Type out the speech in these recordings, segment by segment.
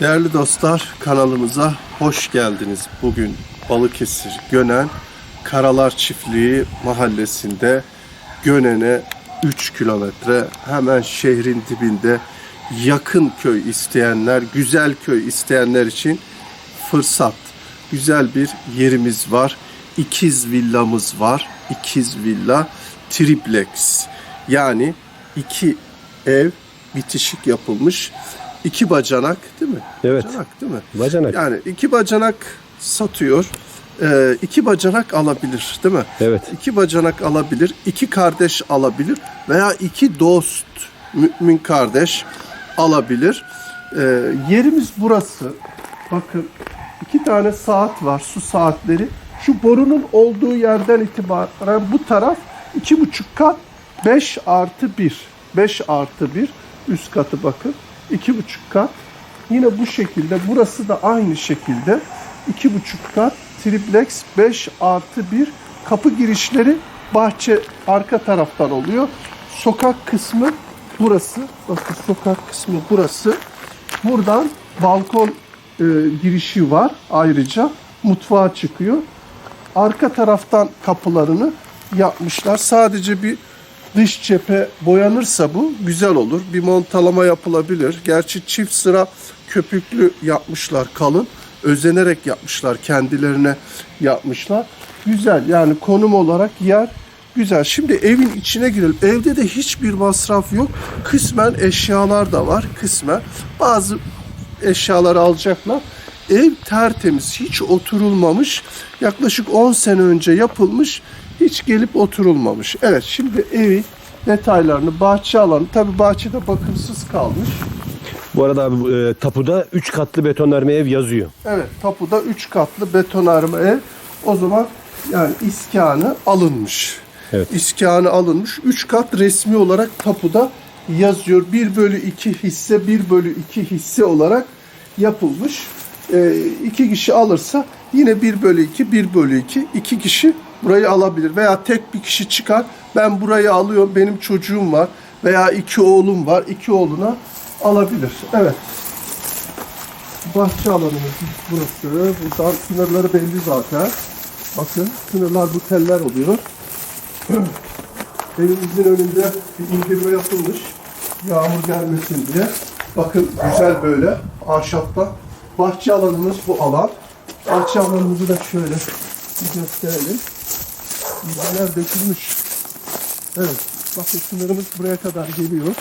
Değerli dostlar kanalımıza hoş geldiniz. Bugün Balıkesir Gönen Karalar Çiftliği mahallesinde Gönen'e 3 kilometre hemen şehrin dibinde yakın köy isteyenler, güzel köy isteyenler için fırsat. Güzel bir yerimiz var. İkiz villamız var. İkiz villa triplex. Yani iki ev bitişik yapılmış. İki bacanak değil mi? Evet. Bacanak değil mi? Bacanak. Yani iki bacanak satıyor. Ee, iki bacanak alabilir değil mi? Evet. İki bacanak alabilir, iki kardeş alabilir veya iki dost mümin kardeş alabilir. Ee, yerimiz burası. Bakın iki tane saat var, su saatleri. Şu borunun olduğu yerden itibaren bu taraf iki buçuk kat 5 artı 1. 5 artı 1 üst katı bakın. İki buçuk kat. Yine bu şekilde burası da aynı şekilde iki buçuk kat triplex 5 artı 1 kapı girişleri bahçe arka taraftan oluyor. Sokak kısmı burası. Bakın sokak kısmı burası. Buradan balkon e, girişi var ayrıca. Mutfağa çıkıyor. Arka taraftan kapılarını yapmışlar. Sadece bir dış cephe boyanırsa bu güzel olur. Bir montalama yapılabilir. Gerçi çift sıra köpüklü yapmışlar kalın. Özenerek yapmışlar. Kendilerine yapmışlar. Güzel yani konum olarak yer güzel. Şimdi evin içine girelim. Evde de hiçbir masraf yok. Kısmen eşyalar da var. Kısmen bazı eşyaları alacaklar. Ev tertemiz, hiç oturulmamış. Yaklaşık 10 sene önce yapılmış. Hiç gelip oturulmamış. Evet, şimdi evi detaylarını, bahçe alanı, tabi bahçede bakımsız kalmış. Bu arada abi e, tapuda 3 katlı betonarme ev yazıyor. Evet, tapuda 3 katlı betonarme ev. O zaman yani iskanı alınmış. Evet. İskanı alınmış. 3 kat resmi olarak tapuda yazıyor. 1 bölü 2 hisse, 1 bölü 2 hisse olarak yapılmış. Ee, iki kişi alırsa yine 1 bölü 2, 1 bölü 2, iki kişi burayı alabilir. Veya tek bir kişi çıkar, ben burayı alıyorum, benim çocuğum var veya iki oğlum var, iki oğluna alabilir. Evet. Bahçe alanımız burası. Buradan sınırları belli zaten. Bakın sınırlar bu teller oluyor. Evimizin önünde bir indirme yapılmış. Yağmur gelmesin diye. Bakın güzel böyle ahşapta. Bahçe alanımız bu alan. Bahçe alanımızı da şöyle gösterelim. İzleler dökülmüş. Evet. Bakın sınırımız buraya kadar geliyor.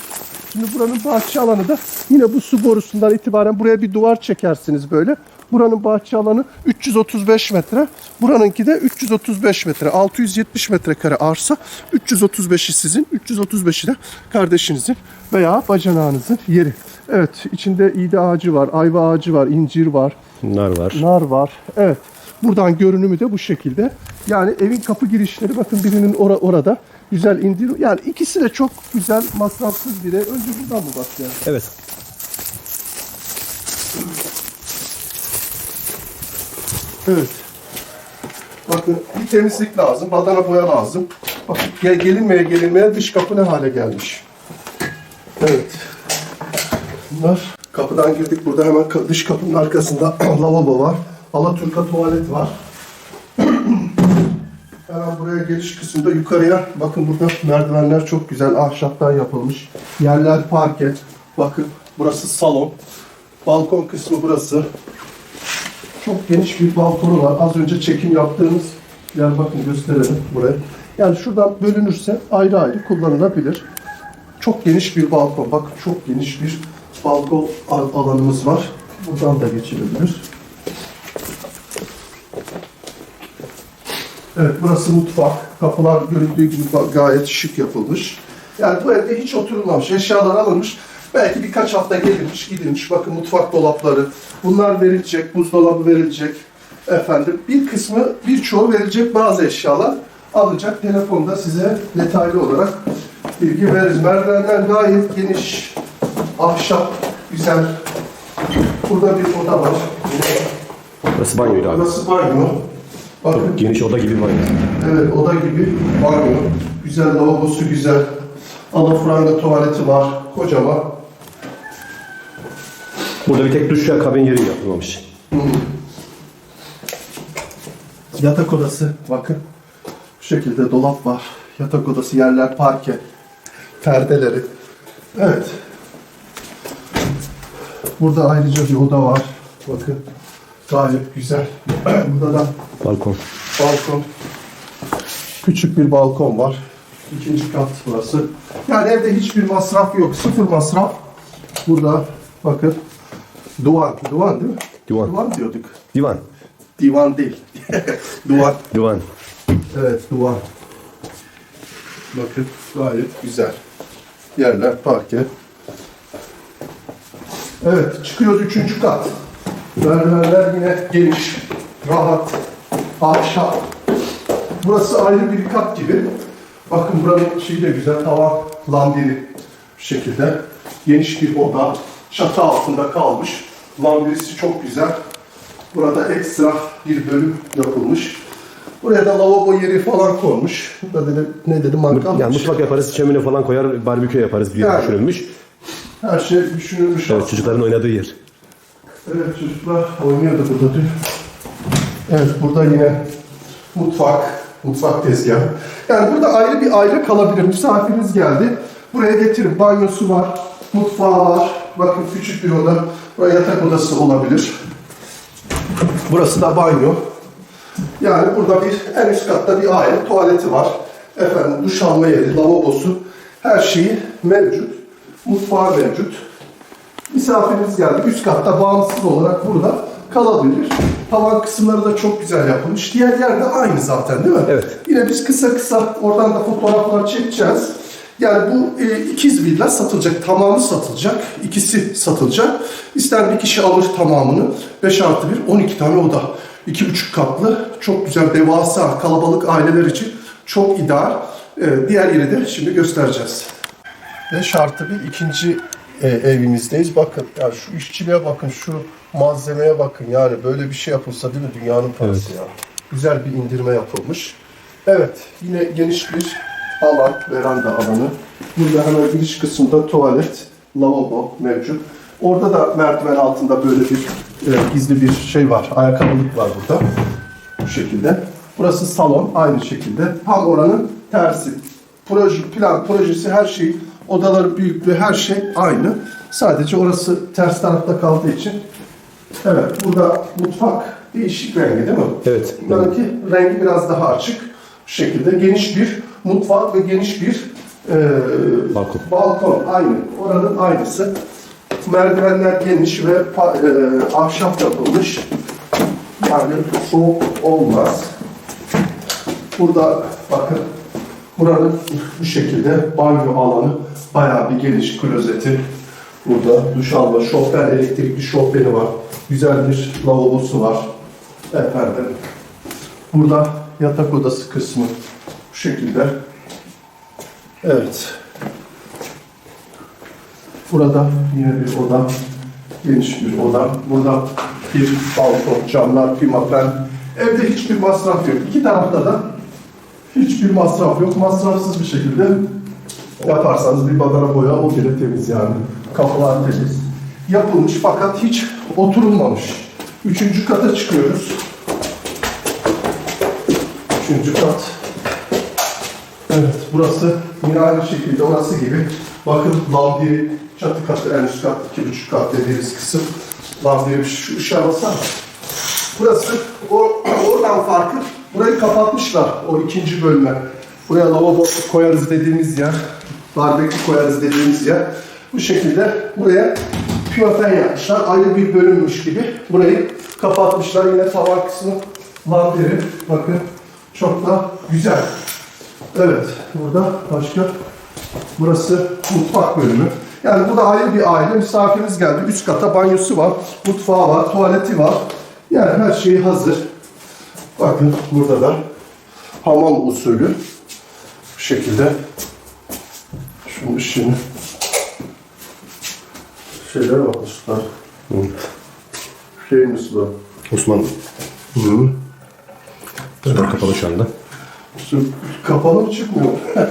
Şimdi buranın bahçe alanı da yine bu su borusundan itibaren buraya bir duvar çekersiniz böyle. Buranın bahçe alanı 335 metre. Buranınki de 335 metre. 670 metrekare arsa. 335'i sizin, 335'i de kardeşinizin veya bacanağınızın yeri. Evet, içinde iğde ağacı var, ayva ağacı var, incir var, Nar var. nar var. Evet. Buradan görünümü de bu şekilde. Yani evin kapı girişleri bakın birinin ora, orada güzel indir. Yani ikisi de çok güzel masrafsız bir ev. Önce buradan mı başlayalım? Evet. Evet. Bakın bir temizlik lazım, badana boya lazım. Bakın gel, gelinmeye gelinmeye dış kapı ne hale gelmiş. Evet. Bunlar kapıdan girdik. Burada hemen dış kapının arkasında lavabo var. Alaturka tuvalet var. Buraya giriş kısmında yukarıya bakın burada merdivenler çok güzel ahşaptan yapılmış. Yerler parke. Bakın burası salon. Balkon kısmı burası. Çok geniş bir balkonu var. Az önce çekim yaptığımız yer bakın gösterelim buraya. Yani şuradan bölünürse ayrı ayrı kullanılabilir. Çok geniş bir balkon. Bakın çok geniş bir balkon al- alanımız var. Buradan da geçilebilir. Evet burası mutfak. Kapılar görüldüğü gibi gayet şık yapılmış. Yani bu evde hiç oturulmamış. Eşyalar alınmış. Belki birkaç hafta gelinmiş, gidilmiş. Bakın mutfak dolapları. Bunlar verilecek, buzdolabı verilecek. Efendim bir kısmı, birçoğu verilecek bazı eşyalar alacak. Telefonda size detaylı olarak bilgi veririz. Merdivenler gayet geniş. Ahşap, güzel. Burada bir oda var. Burası banyoydu abi. Burası banyo. Bakın Geniş oda gibi banyo. Evet oda gibi banyo. Güzel lavabosu güzel. Alafranga tuvaleti var. Kocaman. Burada bir tek duş ve kabin yeri yapılmamış. Yatak odası bakın. Bu şekilde dolap var. Yatak odası yerler parke. Perdeleri. Evet. Burada ayrıca bir oda var. Bakın. Gayet güzel. Burada da Balkon. balkon. Küçük bir balkon var. İkinci kat burası. Yani evde hiçbir masraf yok. Sıfır masraf. Burada bakın. Duvan. Duvan değil mi? Divan. Duvan diyorduk. Divan. Divan değil. Duvar. Divan. Evet duvar. Bakın gayet güzel. Yerler parke. Evet çıkıyoruz üçüncü kat. Merdivenler yine geniş, rahat, ahşap. Burası ayrı bir kat gibi. Bakın buranın şeyi de güzel, tavan lambiri şekilde. Geniş bir oda, çatı altında kalmış. Lambirisi çok güzel. Burada ekstra bir bölüm yapılmış. Buraya da lavabo yeri falan konmuş. Burada dedi, ne dedi mangal. Yani mutfak yaparız, şömine falan koyar, barbekü yaparız diye Yani. düşünülmüş. Her şey düşünülmüş. Evet, çocukların oynadığı yer. Evet çocuklar oynuyordu burada dün. Evet burada yine mutfak, mutfak tezgahı. Yani burada ayrı bir aile kalabilir. Misafiriniz geldi. Buraya getirin. Banyosu var, mutfağı var. Bakın küçük bir oda. Buraya yatak odası olabilir. Burası da banyo. Yani burada bir en üst katta bir aile tuvaleti var. Efendim duş alma yeri, lavabosu, her şeyi mevcut. Mutfağı mevcut. Misafiriniz geldi. Üst katta bağımsız olarak burada kalabilir. Tavan kısımları da çok güzel yapılmış. Diğer yerde aynı zaten değil mi? Evet. Yine biz kısa kısa oradan da fotoğraflar çekeceğiz. Yani bu e, ikiz villa satılacak. Tamamı satılacak. İkisi satılacak. İster bir kişi alır tamamını. 5 artı 1, 12 tane oda. 2,5 katlı. Çok güzel, devasa, kalabalık aileler için çok ideal. E, diğer yeri de şimdi göstereceğiz. 5 artı bir ikinci e, evimizdeyiz. Bakın ya şu işçiliğe bakın, şu malzemeye bakın. Yani böyle bir şey yapılsa değil mi dünyanın parası ya. Güzel bir indirme yapılmış. Evet, yine geniş bir alan, veranda alanı. Burada hemen giriş kısmında tuvalet, lavabo mevcut. Orada da merdiven altında böyle bir e, gizli bir şey var, ayakkabılık var burada. Bu şekilde. Burası salon, aynı şekilde. Tam oranın tersi. Proje, plan, projesi, her şey, odaların büyüklüğü, her şey aynı. Sadece orası ters tarafta kaldığı için. Evet, burada mutfak değişik rengi değil mi? Evet. Bunlarınki rengi biraz daha açık. Bu şekilde geniş bir mutfak ve geniş bir e, Balkon. balkon. Aynı. Oranın aynısı. Merdivenler geniş ve e, ahşap yapılmış. Yani soğuk olmaz. Burada bakın buranın bu şekilde banyo alanı bayağı bir geniş klozeti. Burada duş alma, şofben, elektrikli şofbeni var. Güzel bir lavabosu var. Efendim. Burada yatak odası kısmı bu şekilde. Evet. Burada yine bir oda. Geniş bir oda. Burada bir balkon, camlar, pimapen. Evde hiçbir masraf yok. İki tarafta da hiçbir masraf yok. Masrafsız bir şekilde yaparsanız bir badana boya o bile temiz yani. Kapılar temiz. Yapılmış fakat hiç oturulmamış. Üçüncü kata çıkıyoruz. Üçüncü kat. Evet, burası yine aynı şekilde orası gibi. Bakın lambiri çatı katı, en üst kat, iki buçuk kat dediğimiz kısım. Lambiri şu ışığa basar? Burası, o, oradan farkı, burayı kapatmışlar, o ikinci bölme. Buraya lavabo koyarız dediğimiz yer, barbekü koyarız dediğimiz yer. Bu şekilde buraya piyoten yapmışlar, ayrı bir bölünmüş gibi. Burayı kapatmışlar, yine tavan kısmı lambiri. Bakın, çok da güzel. Evet, burada başka burası mutfak bölümü. Yani bu da ayrı bir aile. Misafiriniz geldi. Üst kata banyosu var, mutfağı var, tuvaleti var. Yani her şey hazır. Bakın burada da hamam usulü bu şekilde. Şunun ışığını şeylere bakmışlar. Şeyimiz bu. Osmanlı. Hı. Sonra kapalı şu anda. Kapalı mı çıkmıyor?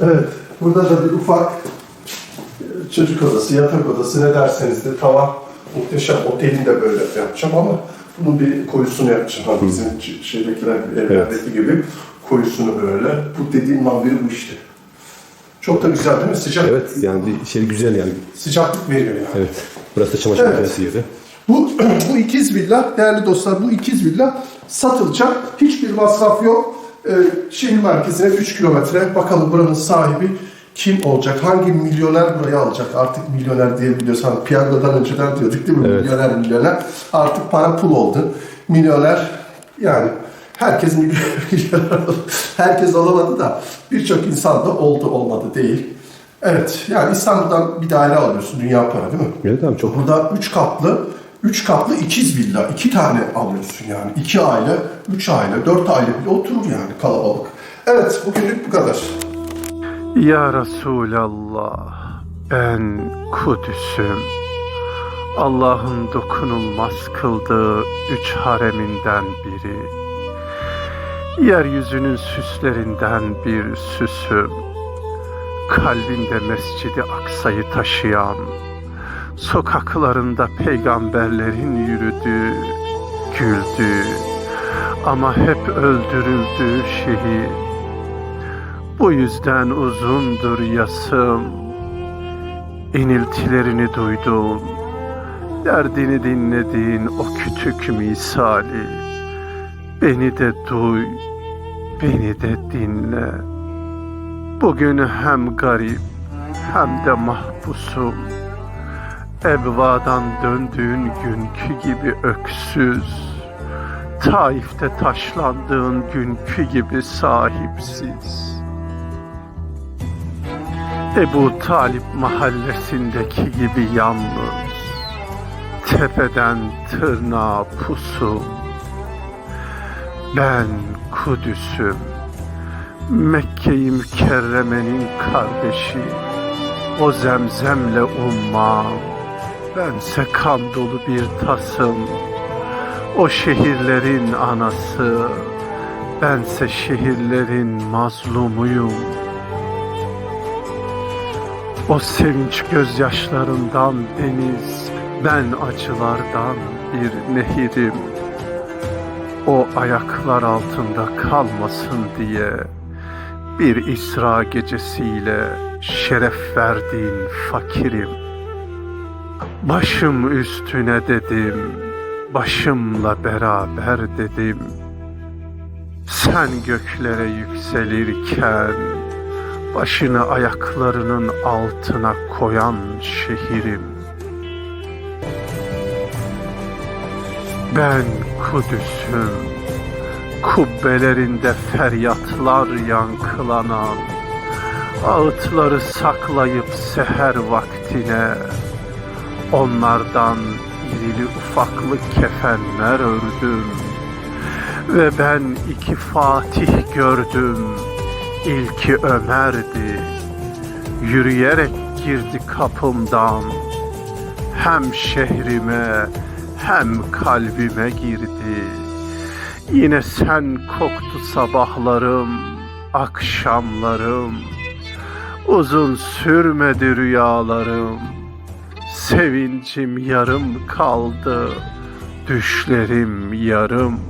evet. Burada da bir ufak e, çocuk odası, yatak odası ne derseniz de tavan Muhteşem. Otelin de böyle yapacağım ama bunun bir koyusunu yapacağım. Hani bizim şeydekiler evlerdeki gibi koyusunu böyle. Bu dediğim maviri bu işte. Çok da güzel değil mi? Sıcak. Evet yani bir şey güzel yani. Sıcaklık veriyor yani. Evet. Burası da çamaşır Evet. makinesi yeri. Bu, bu ikiz villa, değerli dostlar bu ikiz villa satılacak. Hiçbir masraf yok. Ee, şehir merkezine 3 kilometre. Bakalım buranın sahibi kim olacak? Hangi milyoner burayı alacak? Artık milyoner diyebiliyoruz. Hani piyangodan önceden diyorduk değil mi? Evet. Milyoner milyoner. Artık para pul oldu. Milyoner yani herkes. Herkes olamadı da birçok insan da oldu olmadı değil. Evet yani İstanbul'dan bir daire alıyorsun dünya para değil mi? Evet abi çok Burada üç katlı, üç katlı ikiz villa. iki tane alıyorsun yani. İki aile, üç aile, dört aile bile oturur yani kalabalık. Evet, bugünlük bu kadar. Ya Resulallah, ben Kudüs'üm. Allah'ın dokunulmaz kıldığı üç hareminden biri. Yeryüzünün süslerinden bir süsüm. Kalbinde Mescidi Aksa'yı taşıyan, sokaklarında peygamberlerin yürüdüğü, güldüğü ama hep öldürüldüğü şehir. Bu yüzden uzundur yasım, iniltilerini duyduğum, derdini dinlediğin o küçük misali. Beni de duy, beni de dinle. Bugün hem garip hem de mahpusum. Ebvadan döndüğün günkü gibi öksüz. Taif'te taşlandığın günkü gibi sahipsiz. Ebu Talip mahallesindeki gibi yalnız. Tepeden tırnağa pusu. Ben Kudüs'üm. Mekke-i Mükerreme'nin kardeşi. O zemzemle ummam. Bense kan dolu bir tasım. O şehirlerin anası. Bense şehirlerin mazlumuyum. O sevinç gözyaşlarından deniz, ben acılardan bir nehirim. O ayaklar altında kalmasın diye bir İsra gecesiyle şeref verdiğin fakirim. Başım üstüne dedim, başımla beraber dedim. Sen göklere yükselirken başını ayaklarının altına koyan şehirim. Ben Kudüs'üm, kubbelerinde feryatlar yankılanan, ağıtları saklayıp seher vaktine, onlardan irili ufaklı kefenler ördüm. Ve ben iki Fatih gördüm, İlki Ömer'di, yürüyerek girdi kapımdan, hem şehrime hem kalbime girdi. Yine sen koktu sabahlarım, akşamlarım, uzun sürmedi rüyalarım. Sevincim yarım kaldı, düşlerim yarım.